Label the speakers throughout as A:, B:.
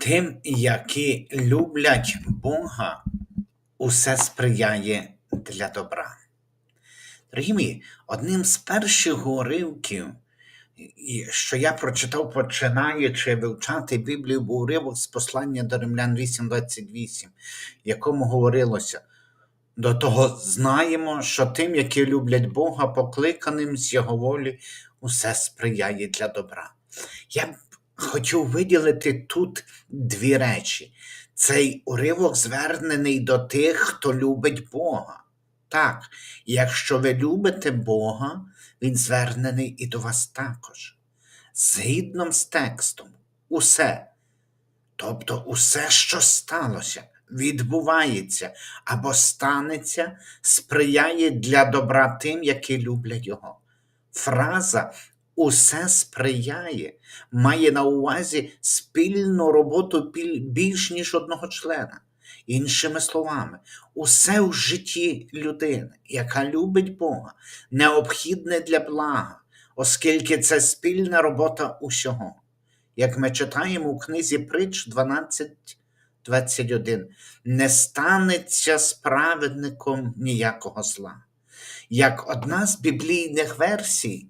A: Тим, які люблять Бога, усе сприяє для добра. Дорогі мої, одним з перших уривків, що я прочитав, починаючи вивчати Біблію, був уривок з послання до Римлян 8.28, якому говорилося: до того знаємо, що тим, які люблять Бога, покликаним з Його волі, усе сприяє для добра. Я хотів виділити тут дві речі. Цей уривок звернений до тих, хто любить Бога. Так, якщо ви любите Бога, він звернений і до вас також. Згідно з текстом, усе, тобто усе, що сталося, відбувається або станеться, сприяє для добра тим, які люблять Його. Фраза усе сприяє має на увазі спільну роботу більш ніж одного члена. Іншими словами, усе в житті людини, яка любить Бога, необхідне для блага, оскільки це спільна робота усього. Як ми читаємо у книзі Притч 12.21, не станеться справедником ніякого зла. Як одна з біблійних версій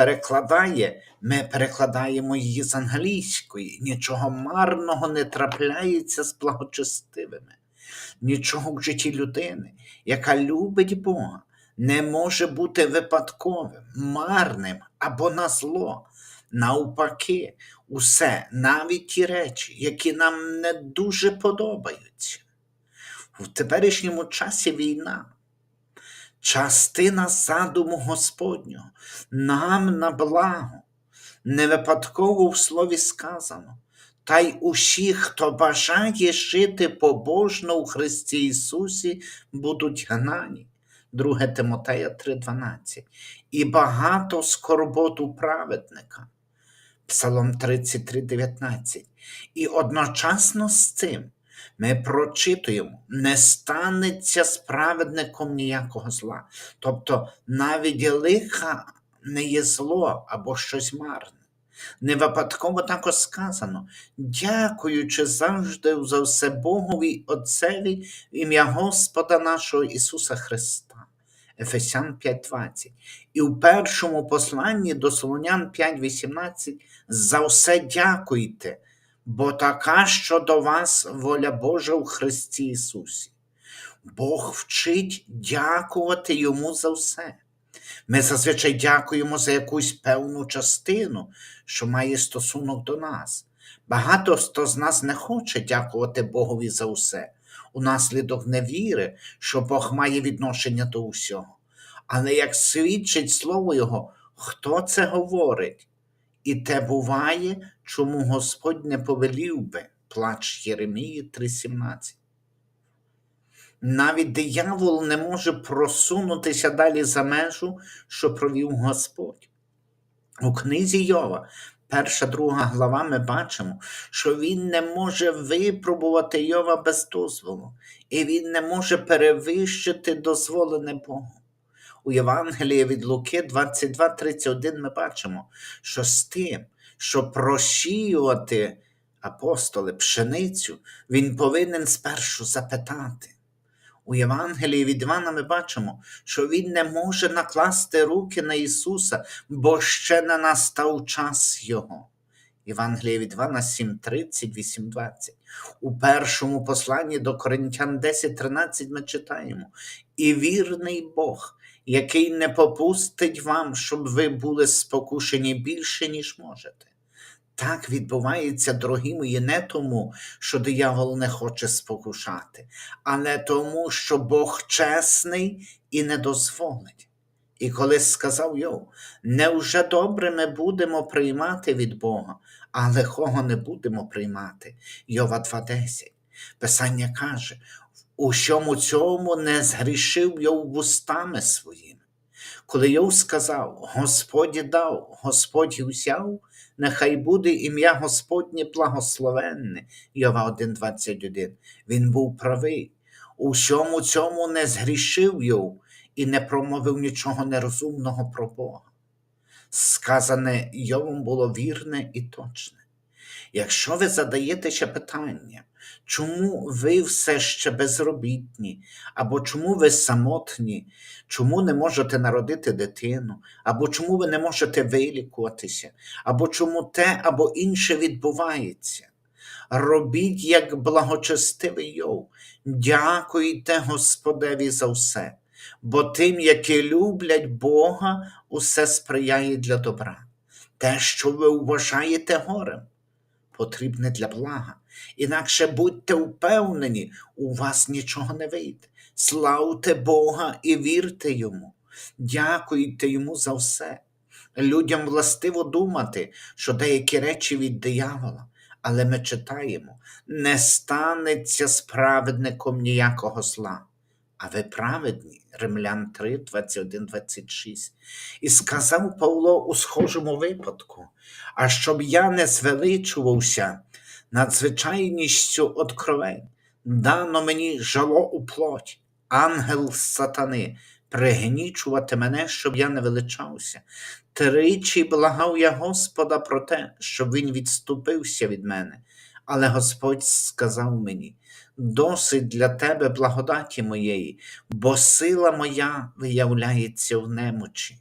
A: перекладає, ми перекладаємо її з англійської. Нічого марного не трапляється з благочестивими. Нічого в житті людини, яка любить Бога, не може бути випадковим, марним або на зло. Навпаки, усе, навіть ті речі, які нам не дуже подобаються. В теперішньому часі війна, частина задуму Господнього, нам на благо, не випадково в слові сказано, та й усі, хто бажає жити побожно у Христі Ісусі, будуть гнані. 2 Тимотея 3:12. І багато скорбот у праведника. Псалом 33:19. І одночасно з цим ми прочитуємо, не станеться справедником ніякого зла. Тобто навіть лиха не є зло або щось марне. Не випадково також сказано, дякуючи завжди за все Богові Отцеві в ім'я Господа нашого Ісуса Христа. Ефесян 5:20. І в першому посланні до Солонян 5:18 за все дякуйте, бо така щодо вас воля Божа у Христі Ісусі. Бог вчить дякувати Йому за все. Ми зазвичай дякуємо за якусь певну частину, що має стосунок до нас. Багато хто з нас не хоче дякувати Богові за все, унаслідок невіри, що Бог має відношення до усього. Але як свідчить слово Його, хто це говорить? І те буває, чому Господь не повелів би, плач Єремії 3:17. Навіть диявол не може просунутися далі за межу, що провів Господь. У книзі Йова, перша друга глава, ми бачимо, що він не може випробувати Йова без дозволу, і він не може перевищити дозволене Богом. У Євангелії від Луки 22:31 ми бачимо, що з тим, щоб просіювати апостоли пшеницю, він повинен спершу запитати. У Євангелії від Івана ми бачимо, що він не може накласти руки на Ісуса, бо ще не настав час Його. Євангеліє від Івана 7:30, 8:20. У першому посланні до Коринтян 10:13 ми читаємо: І вірний Бог, який не попустить вам, щоб ви були спокушені більше, ніж можете. Так відбувається, дорогі мої, не тому, що диявол не хоче спокушати, але тому, що Бог чесний і не дозволить. І коли сказав Йов, невже добре ми будемо приймати від Бога, а лихого не будемо приймати. Йова 2.10. Писання каже, у всьому цьому не згрішив Йов вустами своїми. Коли Йов сказав, Господь дав, Господь взяв, нехай буде ім'я Господнє благословенне, Йова 1.21. Він був правий. У всьому цьому не згрішив Йов і не промовив нічого нерозумного про Бога. Сказане Йовом було вірне і точне. Якщо ви задаєте ще питання, чому ви все ще безробітні, або чому ви самотні, чому не можете народити дитину, або чому ви не можете вилікуватися, або чому те або інше відбувається. Робіть, як благочестивий Йов, дякуйте Господеві за все, бо тим, які люблять Бога, усе сприяє для добра. Те, що ви вважаєте горем, потрібне для блага. Інакше будьте впевнені, у вас нічого не вийде. Славте Бога і вірте йому, дякуйте йому за все. Людям властиво думати, що деякі речі від диявола, але ми читаємо: не станеться з праведником ніякого зла. А ви праведні, Римлян 3, 21, 26. І сказав Павло у схожому випадку, а щоб я не звеличувався надзвичайністю откровень, дано мені жало у плоть, ангел сатани, пригнічувати мене, щоб я не величався. Тричі благав я Господа про те, щоб він відступився від мене. Але Господь сказав мені: досить для тебе благодаті моєї, бо сила моя виявляється в немочі.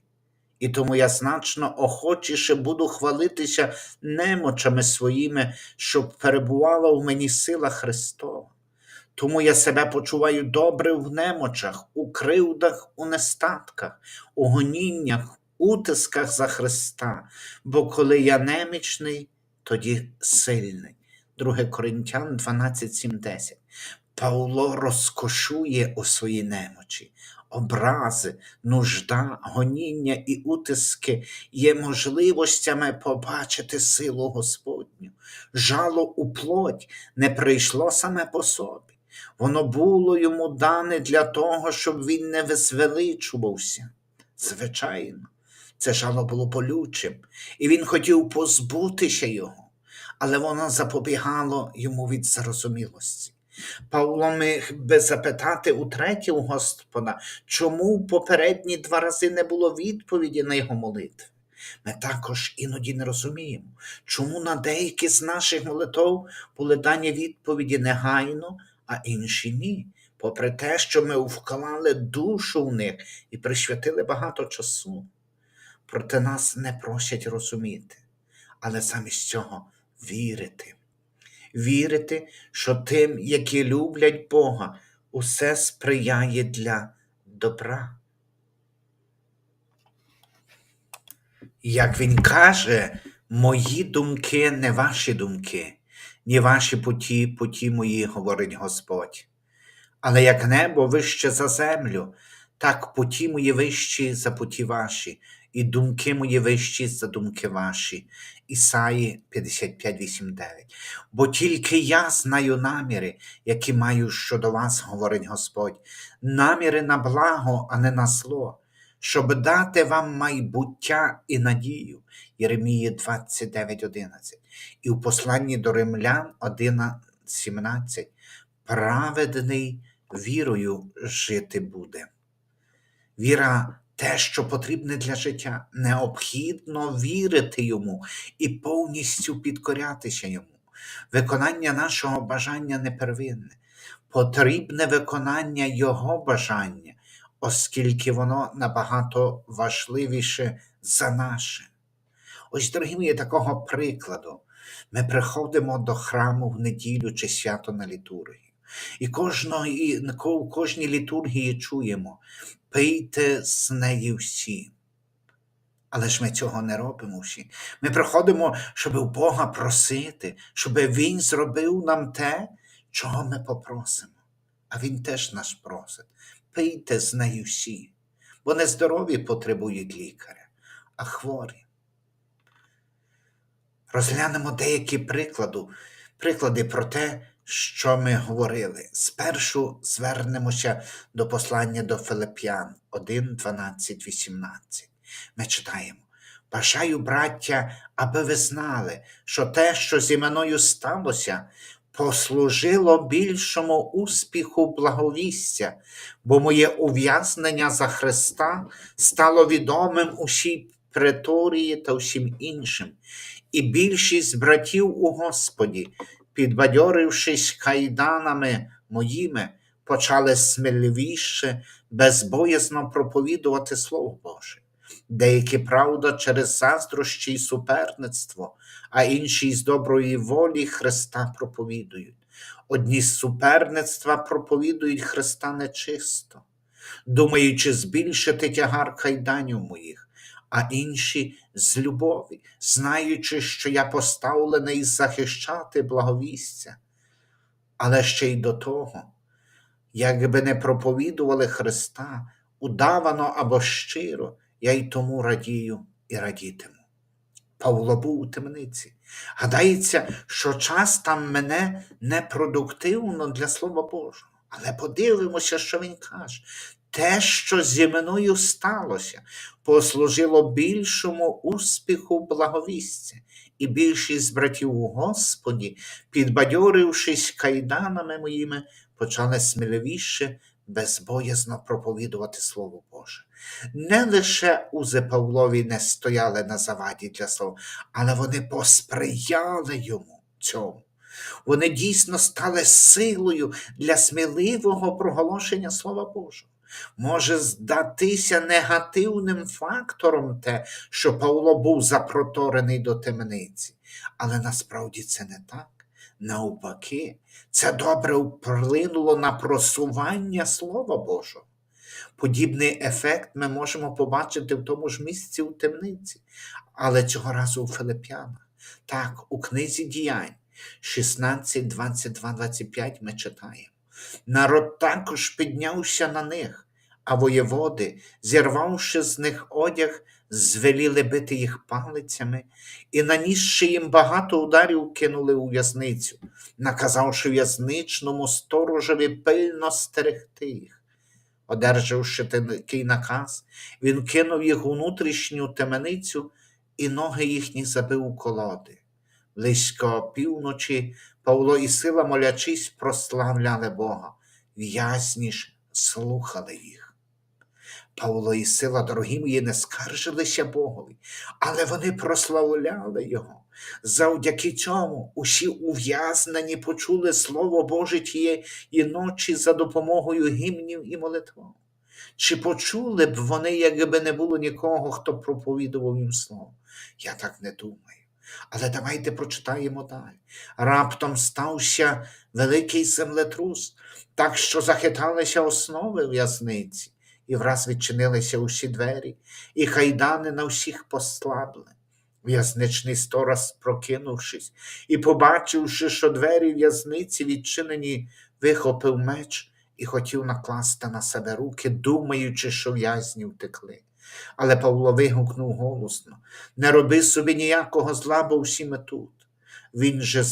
A: І тому я значно охочіше буду хвалитися немочами своїми, щоб перебувала в мені сила Христова. Тому я себе почуваю добре в немочах, у кривдах, у нестатках, у гоніннях, утисках за Христа, бо коли я немічний, тоді сильний. 2 Коринтян 12, 7, 10. Павло розкошує у своїй немочі. Образи, нужда, гоніння і утиски є можливостями побачити силу Господню. Жало у плоть не прийшло саме по собі. Воно було йому дане для того, щоб він не визвеличувався. Звичайно, це жало було болючим, і він хотів позбутися його, але воно запобігало йому від зарозумілості. Павло міг би запитати утретє у Господа, чому попередні два рази не було відповіді на його молитви. Ми також іноді не розуміємо, чому на деякі з наших молитв були дані відповіді негайно, а інші ні, попри те, що ми вклали душу в них і присвятили багато часу. Проте нас не просять розуміти, але замість цього вірити вірити, що тим, які люблять Бога, усе сприяє для добра. Як він каже, мої думки не ваші думки, ні ваші путі, путі мої, говорить Господь. Але як небо вище за землю, так путі мої вищі за путі ваші, і думки мої вищі за думки ваші. Ісаї 55, 8, 9. Бо тільки я знаю наміри, які маю щодо вас, говорить Господь, наміри на благо, а не на зло, щоб дати вам майбуття і надію. Єремії 29, 11. І у посланні до Римлян 1, 17. Праведний вірою жити буде. Віра те, що потрібне для життя, необхідно вірити йому і повністю підкорятися йому. Виконання нашого бажання не первинне, потрібне виконання Його бажання, оскільки воно набагато важливіше за наше. Ось, дорогі мої, такого прикладу. Ми приходимо до храму в неділю чи свято на літургію. І кожної, в кожній літургії чуємо, пийте з неї всі. Але ж ми цього не робимо всі. Ми приходимо, щоб у Бога просити, щоб Він зробив нам те, чого ми попросимо. А Він теж нас просить. Пийте з нею всі, бо не здорові потребують лікаря, а хворі. Розглянемо деякі приклади, приклади про те, що ми говорили. Спершу звернемося до послання до Филип'ян 1, 12, 18. Ми читаємо. Бажаю, браття, аби ви знали, що те, що зі мною сталося, послужило більшому успіху благовістя, бо моє ув'язнення за Христа стало відомим усій преторії та всім іншим. І більшість братів у Господі, підбадьорившись кайданами моїми, почали сміливіше, безбоязно проповідувати Слово Боже. Деякі, правда, через заздрощі й суперництво, а інші з доброї волі Христа проповідують. Одні з суперництва проповідують Христа нечисто, думаючи збільшити тягар кайданів моїх, а інші з любові, знаючи, що я поставлений захищати благовістя. Але ще й до того, якби не проповідували Христа удавано або щиро, я й тому радію і радітиму. Павло був у темниці. Гадається, що час там мене непродуктивно для Слова Божого. Але подивимося, що він каже. Те, що зі мною сталося, послужило більшому успіху благовістя, і більшість братів у Господі, підбадьорившись кайданами моїми, почали сміливіше, безбоязно проповідувати Слово Боже. Не лише узи Павлові не стояли на заваді для слова, але вони посприяли йому цьому. Вони дійсно стали силою для сміливого проголошення Слова Божого. Може здатися негативним фактором те, що Павло був запроторений до темниці, але насправді це не так. Навпаки, це добре вплинуло на просування Слова Божого. Подібний ефект ми можемо побачити в тому ж місці у темниці, але цього разу у Филип'янах. Так, у книзі діянь 16, 22, 25 ми читаємо. Народ також піднявся на них, а воєводи, зірвавши з них одяг, звеліли бити їх палицями і, нанісши їм багато ударів, кинули у в'язницю, наказавши в'язничному сторожеві пильно стерегти їх. Одержавши такий наказ, він кинув їх у внутрішню теменицю, і ноги їхні забив у колоди. Близько півночі Павло і сила, молячись, прославляли Бога. В'язні ж слухали їх. Павло і сила, дорогі мої, не скаржилися Богові, але вони прославляли Його. Завдяки цьому усі ув'язнені почули Слово Боже тієї ночі за допомогою гімнів і молитв. Чи почули б вони, якби не було нікого, хто проповідував їм слово? Я так не думаю. Але давайте прочитаємо далі. Раптом стався великий землетрус, так що захиталися основи в'язниці, і враз відчинилися усі двері, і хайдани на всіх послабли. В'язничний сторож, прокинувшись і побачивши, що двері в'язниці відчинені, вихопив меч і хотів накласти на себе руки, думаючи, що в'язні втекли. Але Павло вигукнув голосно не роби собі ніякого зла, бо всі ми тут. Він же,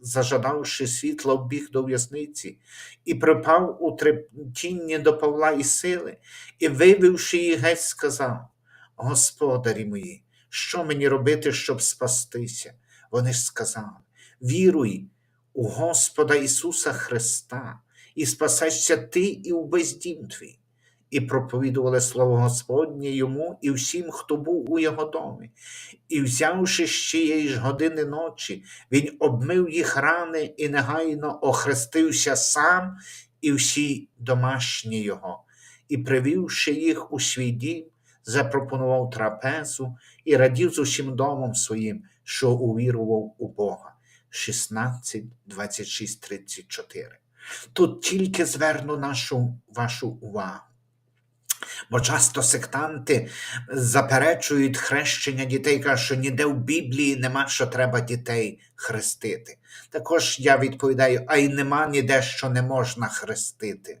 A: зажадавши світла, вбіг до в'язниці і припав у тремтінні до Павла і сили, і, вивівши її геть, сказав: Господарі мої, що мені робити, щоб спастися? Вони ж сказали: Віруй у Господа Ісуса Христа, і спасешся ти і увесь дім твій. І проповідували слово Господнє йому і всім, хто був у його домі. І, взявши ще її ж години ночі, він обмив їх рани і негайно охрестився сам і всі домашні його, і, привівши їх у свій дім, запропонував трапезу і радів з усім домом своїм, що увірував у Бога. 16, 26, 34. Тут тільки зверну нашу вашу увагу. Бо часто сектанти заперечують хрещення дітей, кажуть, що ніде в Біблії нема, що треба дітей хрестити. Також я відповідаю, а й нема ніде, що не можна хрестити.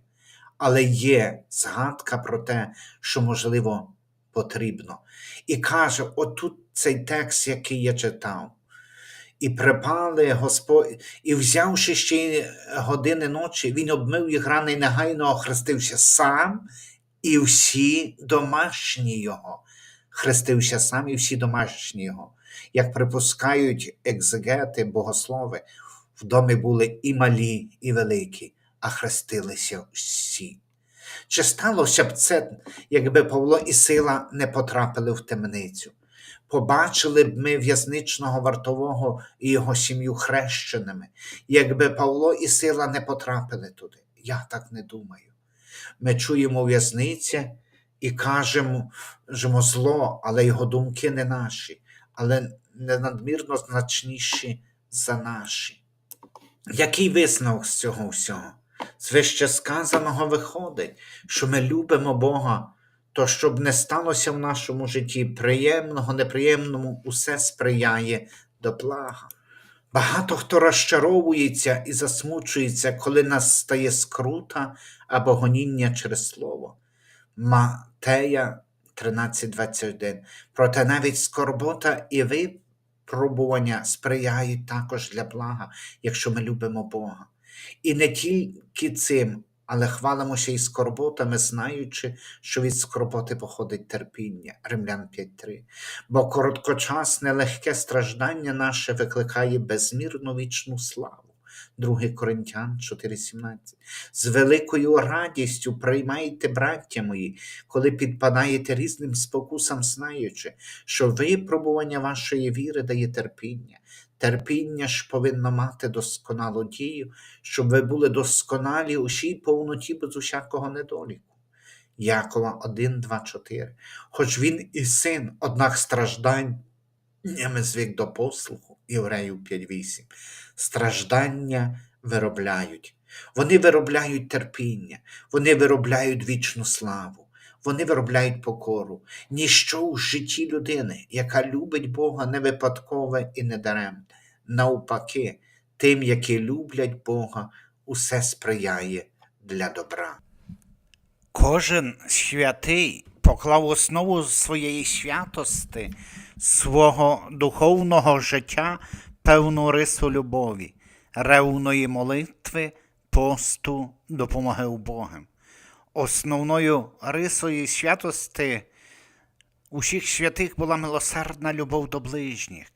A: Але є згадка про те, що, можливо, потрібно. І каже: отут цей текст, який я читав. І припали Господь, і взявши ще години ночі, він обмив їх рани і негайно охрестився сам і всі домашні його. Хрестився сам і всі домашні його. Як припускають екзегети, богослови, в домі були і малі, і великі, а хрестилися всі. Чи сталося б це, якби Павло і сила не потрапили в темницю? побачили б ми в'язничного вартового і його сім'ю хрещеними, якби Павло і Сила не потрапили туди. Я так не думаю. Ми чуємо в'язниці і кажемо зло, але його думки не наші, але не надмірно значніші за наші. Який висновок з цього всього? З вище сказаного виходить, що ми любимо Бога, то щоб не сталося в нашому житті приємного, неприємному, усе сприяє до блага. Багато хто розчаровується і засмучується, коли нас стає скрута або гоніння через слово. Матея 13.21. Проте навіть скорбота і випробування сприяють також для блага, якщо ми любимо Бога. І не тільки цим, але хвалимося і скорботами, знаючи, що від скорботи походить терпіння. Римлян 5.3. Бо короткочасне легке страждання наше викликає безмірну вічну славу. 2 Коринтян 4.17. З великою радістю приймайте, браття мої, коли підпадаєте різним спокусам, знаючи, що випробування вашої віри дає терпіння. Терпіння ж повинно мати досконалу дію, щоб ви були досконалі у всій повноті без усякого недоліку. Якова 1, 2, 4. Хоч він і син, однак страждань Нями звик до послуху, Євреїв 5.8. Страждання виробляють. Вони виробляють терпіння, вони виробляють вічну славу, вони виробляють покору. Ніщо у житті людини, яка любить Бога, не випадкове і не даремне. Навпаки, тим, які люблять Бога, усе сприяє для добра.
B: Кожен святий поклав основу своєї святости, свого духовного життя певну рису любові, ревної молитви, посту, допомоги у убогим. Основною рисою святости усіх святих була милосердна любов до ближніх.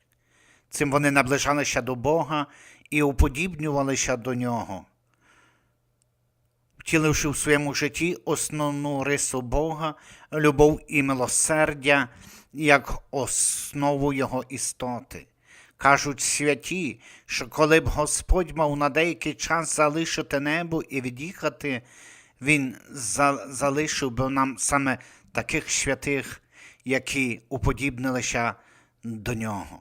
B: Цим вони наближалися до Бога і уподібнювалися до нього втіливши в своєму житті основну рису Бога, любов і милосердя як основу Його істоти. Кажуть святі, що коли б Господь мав на деякий час залишити небо і від'їхати, Він за- залишив би нам саме таких святих, які уподібнилися до нього.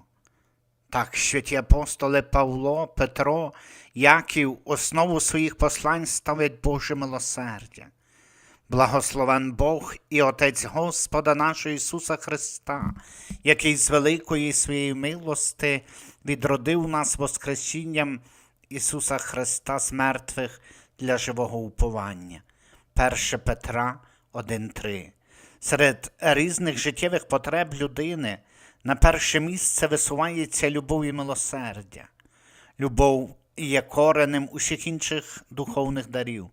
B: Так, святі апостоли Павло, Петро, Яків основу своїх послань ставлять Боже милосердя. Благословен Бог і Отець Господа нашого Ісуса Христа, який з великої своєї милости відродив нас Воскресінням Ісуса Христа з мертвих для живого уповання. 1 Петра 1.3 Серед різних життєвих потреб людини на перше місце висувається любов і милосердя. Любов є коренем усіх інших духовних дарів.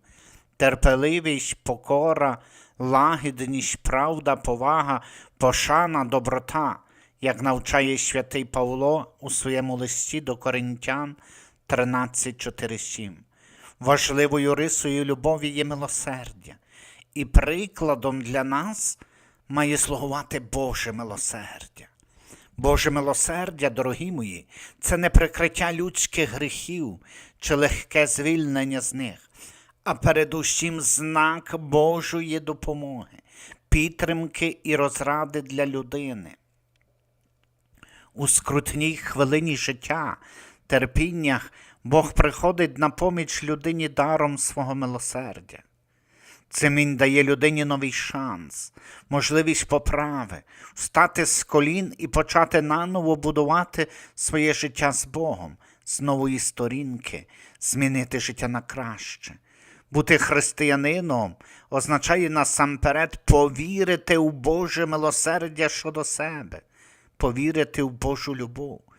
B: Терпеливість, покора, лагідність, правда, повага, пошана, доброта, як навчає святий Павло у своєму листі до Коринтян 13.4.7. Важливою рисою любові є милосердя, і прикладом для нас має слугувати Боже милосердя. Боже милосердя, дорогі мої, це не прикриття людських гріхів чи легке звільнення з них, а передусім знак Божої допомоги, підтримки і розради для людини. У скрутній хвилині життя, терпіннях Бог приходить на поміч людині даром свого милосердя. Цим дає людині новий шанс, можливість поправи, встати з колін і почати наново будувати своє життя з Богом, з нової сторінки, змінити життя на краще. Бути християнином означає насамперед повірити у Боже милосердя щодо себе, повірити в Божу любов.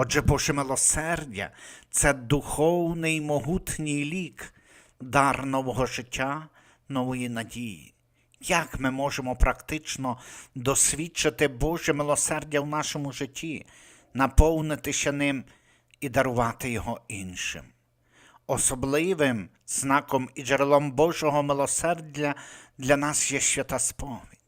B: Отже, Боже милосердя це духовний могутній лік, дар нового життя, нової надії. Як ми можемо практично досвідчити Боже милосердя в нашому житті, наповнитися ним і дарувати його іншим? Особливим знаком і джерелом Божого милосердя для нас є свята сповідь.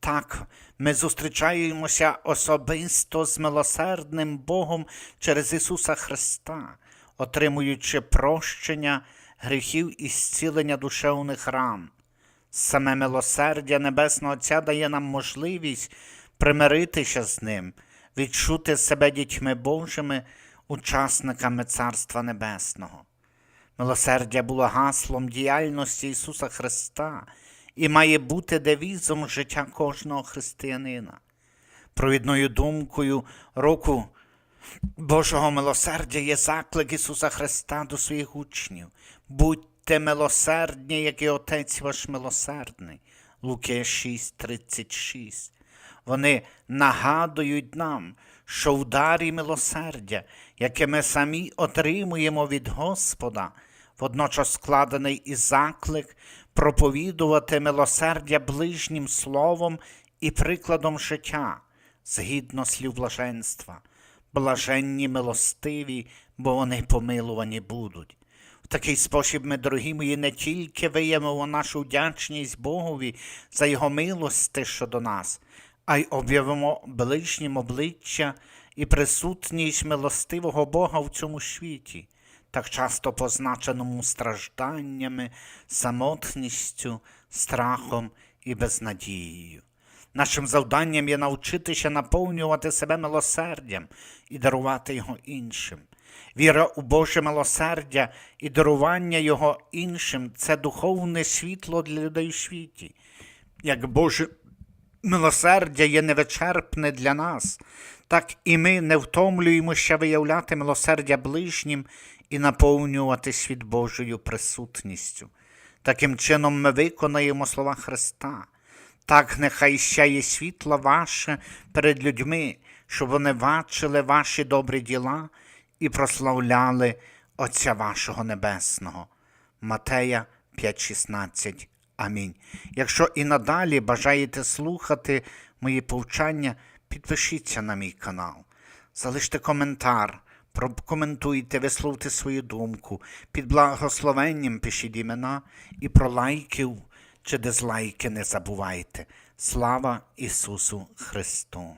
B: Так, ми зустрічаємося особисто з милосердним Богом через Ісуса Христа, отримуючи прощення гріхів і зцілення душевних ран. Саме милосердя Небесного Отця дає нам можливість примиритися з Ним, відчути себе дітьми Божими, учасниками Царства Небесного. Милосердя було гаслом діяльності Ісуса Христа і має бути девізом життя кожного християнина. Провідною думкою року Божого милосердя є заклик Ісуса Христа до своїх учнів. Будьте милосердні, як і Отець ваш милосердний. Луки 6:36. Вони нагадують нам, що в дарі милосердя, яке ми самі отримуємо від Господа, водночас складений і заклик проповідувати милосердя ближнім словом і прикладом життя, згідно слів блаженства. Блаженні милостиві, бо вони помилувані будуть. В такий спосіб ми, дорогі мої, не тільки виявимо нашу вдячність Богові за Його милости щодо нас, а й об'явимо ближнім обличчя і присутність милостивого Бога в цьому світі, так часто позначеному стражданнями, самотністю, страхом і безнадією. Нашим завданням є навчитися наповнювати себе милосердям і дарувати його іншим. Віра у Боже милосердя і дарування його іншим це духовне світло для людей у світі. Як Боже милосердя є невичерпне для нас, так і ми не втомлюємося виявляти милосердя ближнім і наповнювати світ Божою присутністю. Таким чином ми виконаємо слова Христа. Так нехай сяє світло ваше перед людьми, щоб вони бачили ваші добрі діла і прославляли Отця вашого Небесного. Матея 5.16. Амінь. Якщо і надалі бажаєте слухати мої повчання, підпишіться на мій канал, залиште коментар, прокоментуйте, висловте свою думку, під благословенням пишіть імена і про лайків чи дизлайки не забувайте. Слава Ісусу Христу!